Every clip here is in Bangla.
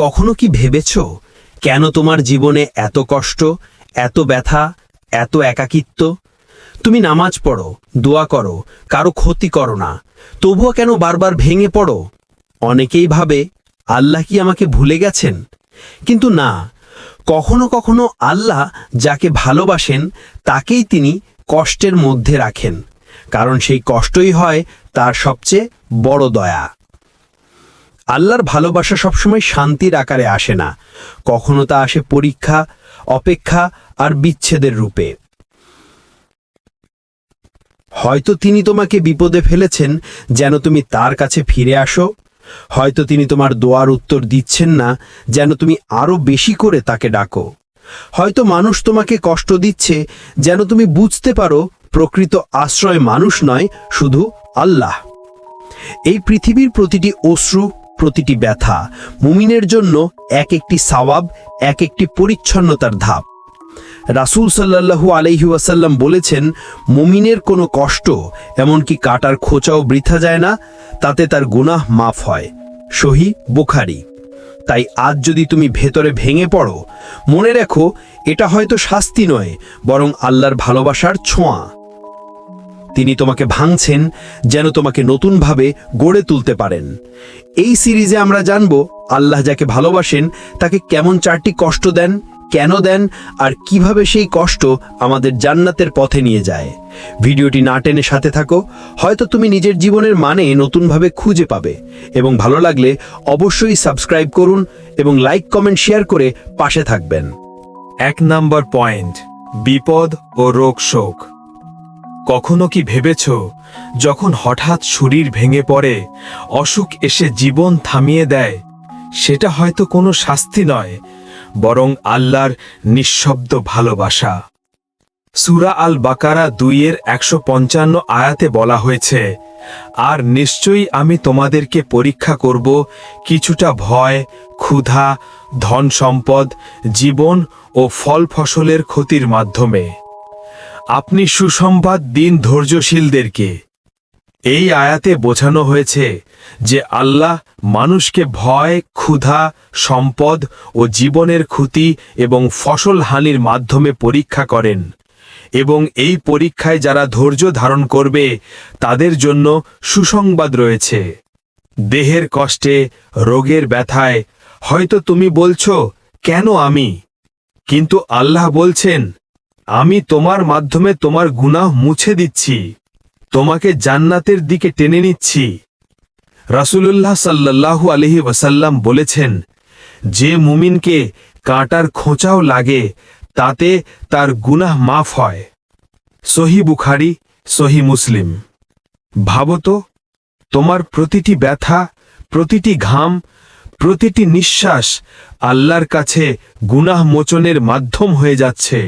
কখনো কি ভেবেছ? কেন তোমার জীবনে এত কষ্ট, এত ব্যথা, এত একাকিত্ব? তুমি নামাজ পড়ো, দোয়া করো, কারও ক্ষতি করো না। তবুও কেন বারবার ভেঙে পড়ো? অনেকেই ভাবে, আল্লাহ কি আমাকে ভুলে গেছেন? কিন্তু না, কখনো কখনো আল্লাহ যাকে ভালোবাসেন, তাকেই তিনি কষ্টের মধ্যে রাখেন। কারণ সেই কষ্টই হয় তার সবচেয়ে বড় দয়া। আল্লাহর ভালোবাসা সবসময় শান্তির আকারে আসে না। কখনো তা আসে পরীক্ষা, অপেক্ষা আর বিচ্ছেদের রূপে। হয়তো তিনি তোমাকে বিপদে ফেলেছেন যেন তুমি তার কাছে ফিরে আসো। হয়তো তিনি তোমার দোয়ার উত্তর দিচ্ছেন না যেন তুমি আরও বেশি করে তাকে ডাকো। হয়তো মানুষ তোমাকে কষ্ট দিচ্ছে যেন তুমি বুঝতে পারো প্রকৃত আশ্রয় মানুষ নয়, শুধু আল্লাহ। এই পৃথিবীর প্রতিটি অশ্রু প্রতিটি ব্যথা মুমিনের জন্য এক একটি সাওয়াব, এক একটি পরিচ্ছন্নতার ধাপ। রাসূল সাল্লাল্লাহু আলাইহি ওয়াসাল্লাম বলেছেন, মুমিনের কোনো কষ্ট এমনকি কাটার খোঁচাও বৃথা যায় না, তাতে তার গুনাহ মাফ হয়। সহি বুখারি। তাই আজ যদি তুমি ভেতরে ভেঙে পড়ো, মনে রেখো, এটা হয়তো শাস্তি নয়, বরং আল্লাহর ভালোবাসার ছোঁয়া। তিনি তোমাকে ভাঙছেন যেন তোমাকে নতুনভাবে গড়ে তুলতে পারেন। এই সিরিজে আমরা জানব আল্লাহ যাকে ভালোবাসেন, তাকে কেমন চারটি কষ্ট দেন, কেন দেন, আর কীভাবে সেই কষ্ট আমাদের জান্নাতের পথে নিয়ে যায়। ভিডিওটি না টেনে সাথে থাকো, হয়তো তুমি নিজের জীবনের মানে নতুনভাবে খুঁজে পাবে এবং ভালো লাগলে অবশ্যই সাবস্ক্রাইব করুন এবং লাইক, কমেন্ট, শেয়ার করে পাশে থাকবেন। এক নাম্বার পয়েন্ট, বিপদ ও রোগ শোক। কখনো কি ভেবেছ, যখন হঠাৎ শরীর ভেঙে পড়ে, অসুখ এসে জীবন থামিয়ে দেয়? সেটা হয়তো কোনো শাস্তি নয়, বরং আল্লাহর নিঃশব্দ ভালোবাসা। সুরা আল বাকারা দুইয়ের একশো পঞ্চান্ন আয়াতে বলা হয়েছে, আর নিশ্চয়ই আমি তোমাদেরকে পরীক্ষা করব কিছুটা ভয়, ক্ষুধা ধন সম্পদ জীবন ও ফল ফসলের ক্ষতির মাধ্যমে। আপনি সুসংবাদ দিন ধৈর্যশীলদেরকে। এই আয়াতে বোঝানো হয়েছে যে আল্লাহ মানুষকে ভয়, ক্ষুধা, সম্পদ ও জীবনের ক্ষতি এবং ফসল হানির মাধ্যমে পরীক্ষা করেন এবং এই পরীক্ষায় যারা ধৈর্য ধারণ করবে, তাদের জন্য সুসংবাদ রয়েছে। দেহের কষ্টে, রোগের ব্যথায়, হয়তো তুমি বলছো, কেন আমি? কিন্তু আল্লাহ বলছেন আমি তোমার মাধ্যমে তোমার গুনাহ মুছে দিচ্ছি। তোমাকে জান্নাতের দিকে টেনে নিচ্ছি। রাসূলুল্লাহ সাল্লাল্লাহু আলহি ওয়াসাল্লাম বলেছেন, যে মুমিনকে কাঁটার খোঁচাও লাগে, তাতে তার গুনাহ মাফ হয়। সহি বুখারি, সহি মুসলিম। ভাবো তোমার প্রতিটি ব্যথা, প্রতিটি ঘাম, প্রতিটি নিঃশ্বাস আল্লাহর কাছে গুনাহ মোচনের মাধ্যম হয়ে যাচ্ছে।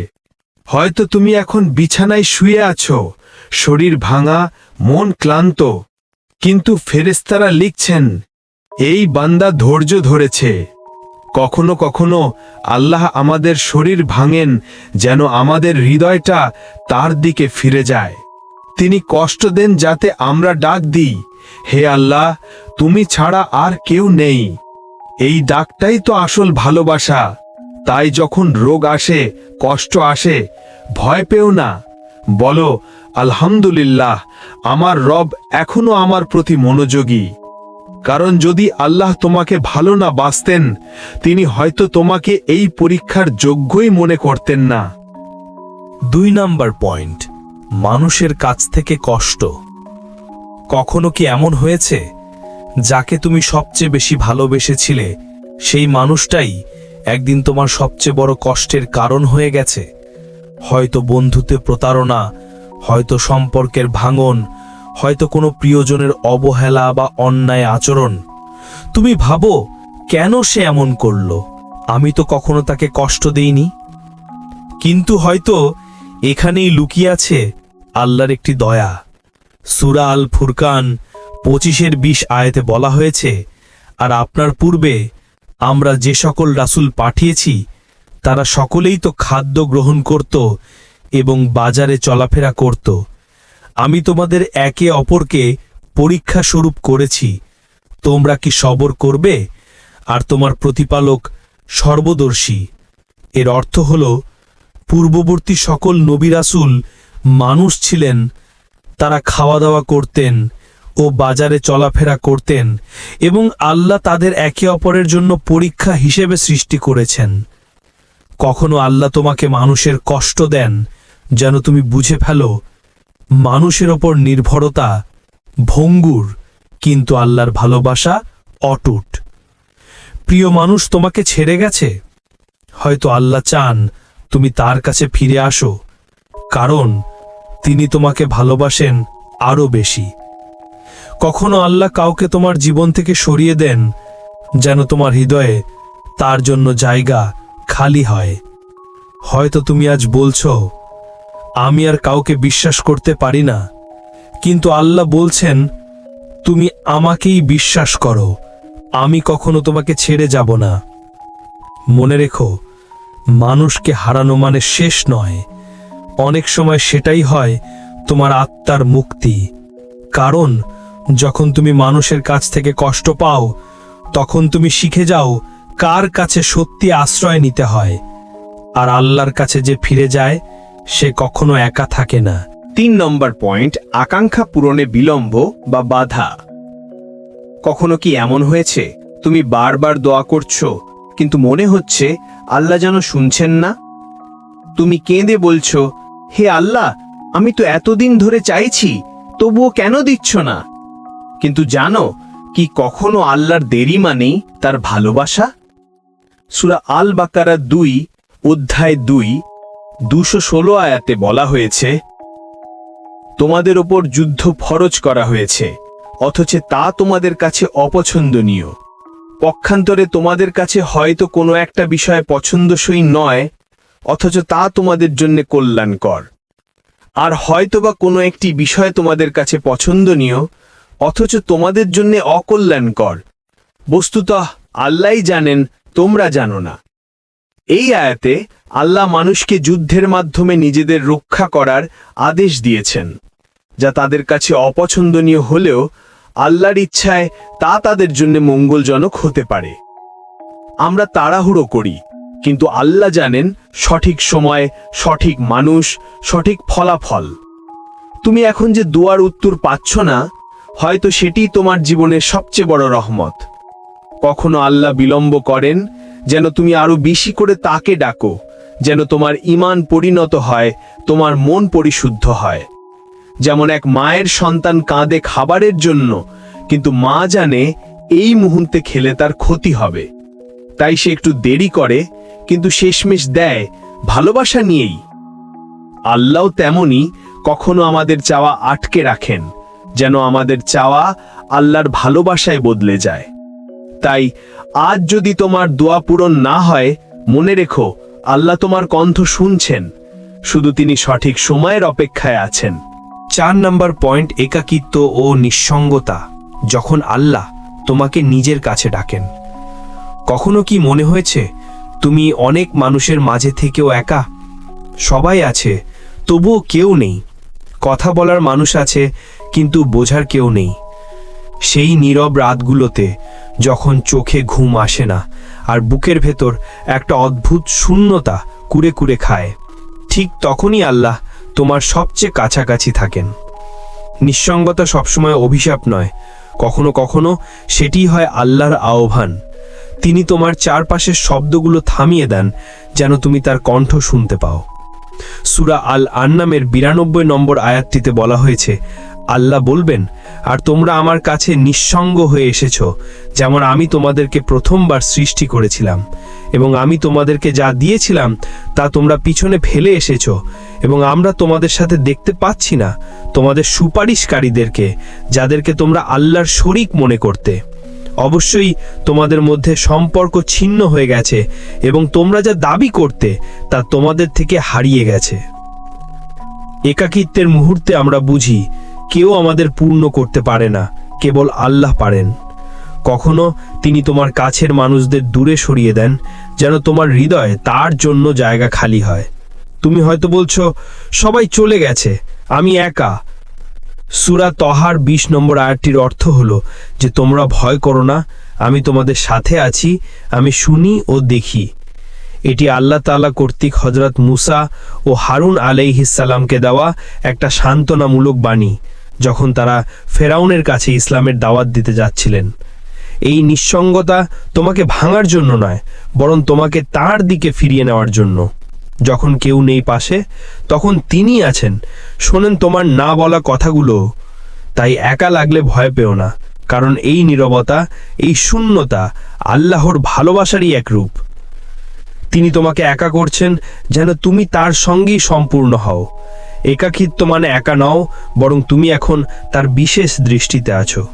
হয়তো তুমি এখন বিছানায় শুয়ে আছো, শরীর ভাঙা, মন ক্লান্ত। কিন্তু ফেরেস্তারা লিখছেন, এই বান্দা ধৈর্য ধরেছে। কখনো কখনো আল্লাহ আমাদের শরীর ভাঙেন, যেন আমাদের হৃদয়টা তার দিকে ফিরে যায়। তিনি কষ্ট দেন যাতে আমরা ডাক দিই, হে আল্লাহ, তুমি ছাড়া আর কেউ নেই। এই ডাকটাই তো আসল ভালোবাসা। তাই যখন রোগ আসে, কষ্ট আসে, ভয় পেও না। বলো, আলহামদুলিল্লাহ, আমার রব এখনও আমার প্রতি মনোযোগী। কারণ যদি আল্লাহ তোমাকে ভালো না বাঁচতেন, তিনি হয়তো তোমাকে এই পরীক্ষার যোগ্যই মনে করতেন না। দুই নাম্বার পয়েন্ট, মানুষের কাছ থেকে কষ্ট। কখনো কি এমন হয়েছে? যাকে তুমি সবচেয়ে বেশি ভালোবেসেছিলে, সেই মানুষটাই একদিন তোমার সবচেয়ে বড় কষ্টের কারণ হয়ে গেছে। হয়তো বন্ধুতে প্রতারণা, হয়তো সম্পর্কের ভাঙন, হয়তো কোনো প্রিয়জনের অবহেলা বা অন্যায় আচরণ। তুমি ভাবো, কেন সে এমন করল? আমি তো কখনো তাকে কষ্ট দেইনি। কিন্তু হয়তো এখানেই লুকিয়ে আছে আল্লাহর একটি দয়া। সুরা আল ফুরকান পঁচিশের বিশ আয়াতে বলা হয়েছে, আর আপনার পূর্বে আমরা যে সকল রাসুল পাঠিয়েছি, তারা সকলেই তো খাদ্য গ্রহণ করত এবং বাজারে চলাফেরা করত। আমি তোমাদের একে অপরকে পরীক্ষা স্বরূপ করেছি। তোমরা কি সবর করবে? আর তোমার প্রতিপালক সর্বদর্শী। এর অর্থ হল, পূর্ববর্তী সকল নবিরাসুল মানুষ ছিলেন, তারা খাওয়া দাওয়া করতেন ও বাজারে চলাফেরা করতেন এবং আল্লাহ তাদের একে অপরের জন্য পরীক্ষা হিসেবে সৃষ্টি করেছেন। কখনো আল্লাহ তোমাকে মানুষের কষ্ট দেন যেন তুমি বুঝে ফেলো, মানুষের ওপর নির্ভরতা ভঙ্গুর, কিন্তু আল্লাহর ভালোবাসা অটুট। প্রিয় মানুষ, তোমাকে ছেড়ে গেছে? হয়তো আল্লাহ চান তুমি তার কাছে ফিরে আসো, কারণ তিনি তোমাকে ভালোবাসেন আরও বেশি। কখনো আল্লাহ কাউকে তোমার জীবন থেকে সরিয়ে দেন যেন তোমার হৃদয়ে তার জন্য জায়গা খালি হয়। হয়তো তুমি আজ বলছো, আমি আর কাউকে বিশ্বাস করতে পারি না, কিন্তু আল্লাহ বলছেন, তুমি আমাকেই বিশ্বাস করো, আমি কখনো তোমাকে ছেড়ে যাব না। মনে রেখো, মানুষকে হারানো মানে শেষ নয়। অনেক সময় সেটাই হয় তোমার আত্মার মুক্তি, কারণ যখন তুমি মানুষের কাছ থেকে কষ্ট পাও, তখন তুমি শিখে যাও কার কাছে সত্যি আশ্রয় নিতে হয়। আর আল্লাহর কাছে যে ফিরে যায়, সে কখনো একা থাকে না। তিন নম্বর পয়েন্ট, আকাঙ্ক্ষা পূরণে বিলম্ব বা বাধা। কখনো কি এমন হয়েছে? তুমি বারবার দোয়া করছ, কিন্তু মনে হচ্ছে আল্লাহ যেন শুনছেন না? তুমি কেঁদে বলছো, হে আল্লাহ, আমি তো এতদিন ধরে চাইছি, তবুও কেন দিচ্ছ না? কিন্তু জানো কি কখনো আল্লাহর দেরি মানেই তার ভালোবাসা? সুরা আল বাকারা দুই, অধ্যায় দুই, দুশো ষোলো আয়াতে বলা হয়েছে, তোমাদের ওপর যুদ্ধ ফরজ করা হয়েছে, অথচ তা তোমাদের কাছে অপছন্দনীয়। পক্ষান্তরে তোমাদের কাছে হয়তো কোনো একটা বিষয় পছন্দসই নয়, অথচ তা তোমাদের জন্য কল্যাণকর। আর হয়তোবা কোনো একটি বিষয় তোমাদের কাছে পছন্দনীয় অথচ তোমাদের জন্যে অকল্যাণকর। বস্তুত আল্লাহই জানেন, তোমরা জানো না। এই আয়াতে আল্লাহ মানুষকে যুদ্ধের মাধ্যমে নিজেদের রক্ষা করার আদেশ দিয়েছেন, যা তাদের কাছে অপছন্দনীয় হলেও আল্লাহর ইচ্ছায় তা তাদের জন্য মঙ্গলজনক হতে পারে। আমরা তাড়াহুড়ো করি, কিন্তু আল্লাহ জানেন, সঠিক সময়, সঠিক মানুষ, সঠিক ফলাফল। তুমি এখন যে দোয়ার উত্তর পাচ্ছ না হয়তো সেটি তোমার জীবনের সবচেয়ে বড় রহমত। কখনো আল্লাহ বিলম্ব করেন, যেন তুমি আরও বেশি করে তাকে ডাকো, যেন তোমার ইমান পরিণত হয়, তোমার মন পরিশুদ্ধ হয়। যেমন এক মায়ের সন্তান কাঁদে খাবারের জন্য, কিন্তু মা জানে এই মুহূর্তে খেলে তার ক্ষতি হবে। তাই সে একটু দেরি করে, কিন্তু শেষমেশ দেয়, ভালোবাসা নিয়েই। আল্লাহ তেমনি কখনো আমাদের চাওয়া আটকে রাখেন। যেন আমাদের চাওয়া আল্লাহর ভালোবাসায় বদলে যায়। তাই আজ যদি তোমার দোয়া পূরণ না হয়, মনে রেখো, আল্লাহ তোমার কণ্ঠ শুনছেন। শুধু তিনি সঠিক সময়ের অপেক্ষায় আছেন। চার নাম্বার পয়েন্ট, একাকিত্ব ও নিঃসঙ্গতা। যখন আল্লাহ তোমাকে নিজের কাছে ডাকেন। কখনো কি মনে হয়েছে, তুমি অনেক মানুষের মাঝে থেকেও একা? সবাই আছে, তবুও কেউ নেই। কথা বলার মানুষ আছে কিন্তু বোঝার কেউ নেই। সেই নীরব রাতগুলোতে যখন চোখে ঘুম আসে না, আর বুকের ভেতর একটা অদ্ভুত শূন্যতা কুরে কুরে খায়, ঠিক তখনই আল্লাহ তোমার সবচেয়ে কাছাকাছি থাকেন। নিঃসঙ্গতা সবসময় অভিশাপ নয়, কখনো কখনো সেটি হয় আল্লাহর আহ্বান। তিনি তোমার চারপাশের শব্দগুলো থামিয়ে দেন, যেন তুমি তার কণ্ঠ শুনতে পাও। সুরা আল আন্নামের বিরানব্বই নম্বর আয়াতটিতে বলা হয়েছে আল্লাহ বলবেন, আর তোমরা আমার কাছে নিঃসঙ্গ হয়ে এসেছ, যেমন আমি তোমাদেরকে প্রথমবার সৃষ্টি করেছিলাম, এবং আমি তোমাদেরকে যা দিয়েছিলাম, তা তোমরা পিছনে ফেলে এসেছ, এবং আমরা তোমাদের সাথে দেখতে পাচ্ছি না, তোমাদের সুপারিশকারীদেরকে, যাদেরকে তোমরা আল্লাহর শরিক মনে করতে। অবশ্যই তোমাদের মধ্যে সম্পর্ক ছিন্ন হয়ে গেছে, এবং তোমরা যা দাবি করতে, তা তোমাদের থেকে হারিয়ে গেছে। একাকিত্বের মুহূর্তে আমরা বুঝি কেউ আমাদের পূর্ণ করতে পারে না, কেবল আল্লাহ পারেন। কখনো তিনি তোমার কাছের মানুষদের দূরে সরিয়ে দেন, যেন তোমার হৃদয়ে তার জন্য জায়গা খালি হয়। তুমি হয়তো বলছো, সবাই চলে গেছে, আমি একা। সুরা তহার বিশ নম্বর আয়াতটির অর্থ হলো যে তোমরা ভয় করো না, আমি তোমাদের সাথে আছি, আমি শুনি ও দেখি। এটি আল্লাহ তাআলা কর্তৃক হজরত মুসা ও হারুন আলাইহিসাল্লামকে দেওয়া একটা সান্ত্বনামূলক বাণী। যখন তারা ফেরাউনের কাছে ইসলামের দাওয়াত দিতে যাচ্ছিলেন। এই নিঃসঙ্গতা তোমাকে ভাঙার জন্য নয়, বরং তোমাকে তার দিকে ফিরিয়ে নেওয়ার জন্য। যখন কেউ নেই পাশে, তখন তিনি আছেন। শোনেন, তোমার না বলা কথাগুলো, তাই একা লাগলে ভয় পেও না, কারণ এই নীরবতা, এই শূন্যতা আল্লাহর ভালোবাসারই এক রূপ। তিনি তোমাকে একা করছেন যেন তুমি তার সঙ্গেই সম্পূর্ণ হও। একাকিত্ব মানে একা নও, বরং তুমি এখন তার বিশেষ দৃষ্টিতে আছো।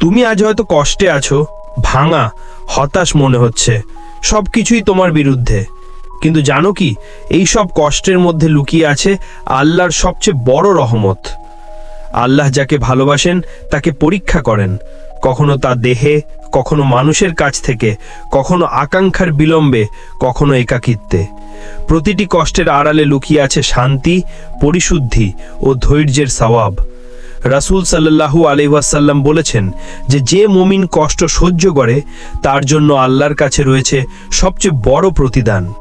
তুমি আজ হয়তো কষ্টে আছো, ভাঙা, হতাশ মনে হচ্ছে সব কিছুই তোমার বিরুদ্ধে। কিন্তু জানো কি, এই সব কষ্টের মধ্যে লুকিয়ে আছে আল্লাহর সবচেয়ে বড় রহমত। আল্লাহ যাকে ভালোবাসেন, তাকে পরীক্ষা করেন, কখনো তা দেহে কখনো মানুষের কাছ থেকে, কখনো আকাঙ্ক্ষার বিলম্বে, কখনো একাকিত্বে। প্রতিটি কষ্টের আড়ালে লুকিয়ে আছে শান্তি, পরিশুদ্ধি ও ধৈর্যের সওয়াব। রাসূল সাল্লাল্লাহু আলাইহি ওয়াসাল্লাম বলেছেন যে যে মুমিন কষ্ট সহ্য করে, তার জন্য আল্লাহর কাছে রয়েছে সবচেয়ে বড় প্রতিদান।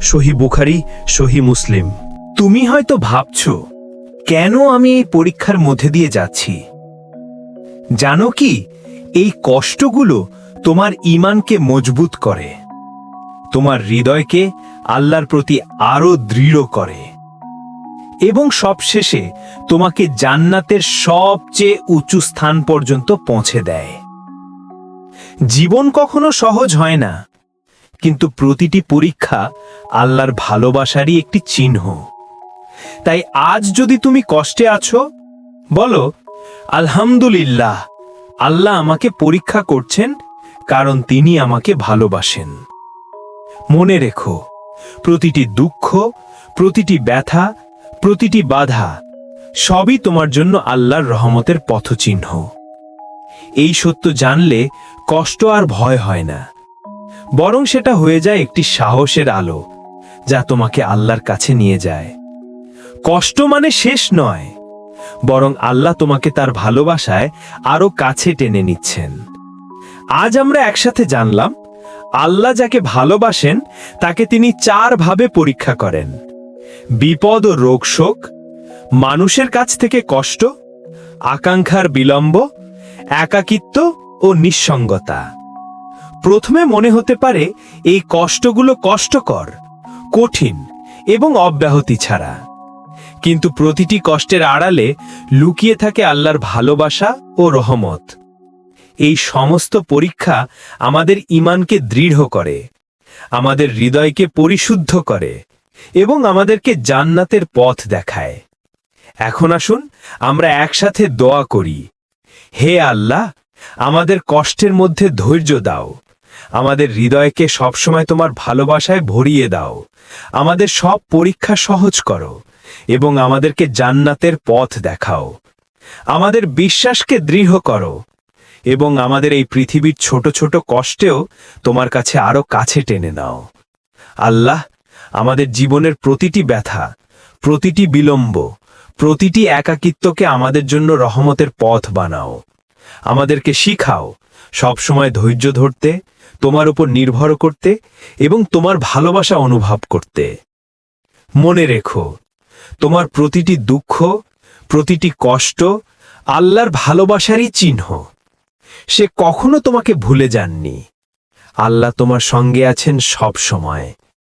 সহি বুখারি, সহি মুসলিম। তুমি হয়তো ভাবছ, কেন আমি এই পরীক্ষার মধ্যে দিয়ে যাচ্ছি? জানো কি এই কষ্টগুলো তোমার ঈমানকে মজবুত করে। তোমার হৃদয়কে আল্লাহর প্রতি আরও দৃঢ় করে। এবং সবশেষে তোমাকে জান্নাতের সবচেয়ে উঁচু স্থান পর্যন্ত পৌঁছে দেয়। জীবন কখনো সহজ হয় না, কিন্তু প্রতিটি পরীক্ষা আল্লাহর ভালোবাসারই একটি চিহ্ন। তাই আজ যদি তুমি কষ্টে আছো, বলো, আলহামদুলিল্লাহ। আল্লাহ আমাকে পরীক্ষা করছেন, কারণ তিনি আমাকে ভালোবাসেন। মনে রেখো, প্রতিটি দুঃখ, প্রতিটি ব্যথা, প্রতিটি বাধা, সবই তোমার জন্য আল্লাহর রহমতের পথচিহ্ন। এই সত্য জানলে কষ্ট আর ভয় হয় না। বরং সেটা হয়ে যায় একটি সাহসের আলো, যা তোমাকে আল্লাহর কাছে নিয়ে যায়। কষ্ট মানে শেষ নয়। বরং আল্লাহ তোমাকে তার ভালোবাসায় আরও কাছে টেনে নিচ্ছেন। আজ আমরা একসাথে জানলাম, আল্লাহ যাকে ভালোবাসেন, তাকে তিনি চার ভাবে পরীক্ষা করেন। বিপদ ও রোগ শোক, মানুষের কাছ থেকে কষ্ট, আকাঙ্ক্ষার বিলম্ব, একাকিত্ব ও নিঃসঙ্গতা। প্রথমে মনে হতে পারে, এই কষ্টগুলো কষ্টকর, কঠিন এবং অব্যাহতি ছাড়া। কিন্তু প্রতিটি কষ্টের আড়ালে লুকিয়ে থাকে আল্লাহর ভালোবাসা ও রহমত। এই সমস্ত পরীক্ষা আমাদের ইমানকে দৃঢ় করে, আমাদের হৃদয়কে পরিশুদ্ধ করে এবং আমাদেরকে জান্নাতের পথ দেখায়। এখন আসুন আমরা একসাথে দোয়া করি, হে আল্লাহ, আমাদের কষ্টের মধ্যে ধৈর্য দাও আমাদের হৃদয়কে সবসময় তোমার ভালোবাসায় ভরিয়ে দাও। আমাদের সব পরীক্ষা সহজ করো এবং আমাদেরকে জান্নাতের পথ দেখাও। আমাদের বিশ্বাসকে দৃঢ় করো এবং আমাদের এই পৃথিবীর ছোট ছোট কষ্টেও তোমার কাছে আরও কাছে টেনে নাও। আল্লাহ, আমাদের জীবনের প্রতিটি ব্যথা, প্রতিটি বিলম্ব, প্রতিটি একাকিত্বকে আমাদের জন্য রহমতের পথ বানাও। আমাদেরকে শিখাও সবসময় ধৈর্য ধরতে তোমার উপর নির্ভর করতে এবং তোমার ভালোবাসা অনুভব করতে। মনে রেখো, তোমার প্রতিটি দুঃখ, প্রতিটি কষ্ট আল্লাহর ভালোবাসারই চিহ্ন। সে কখনো তোমাকে ভুলে যাননি। আল্লাহ তোমার সঙ্গে আছেন সব সময়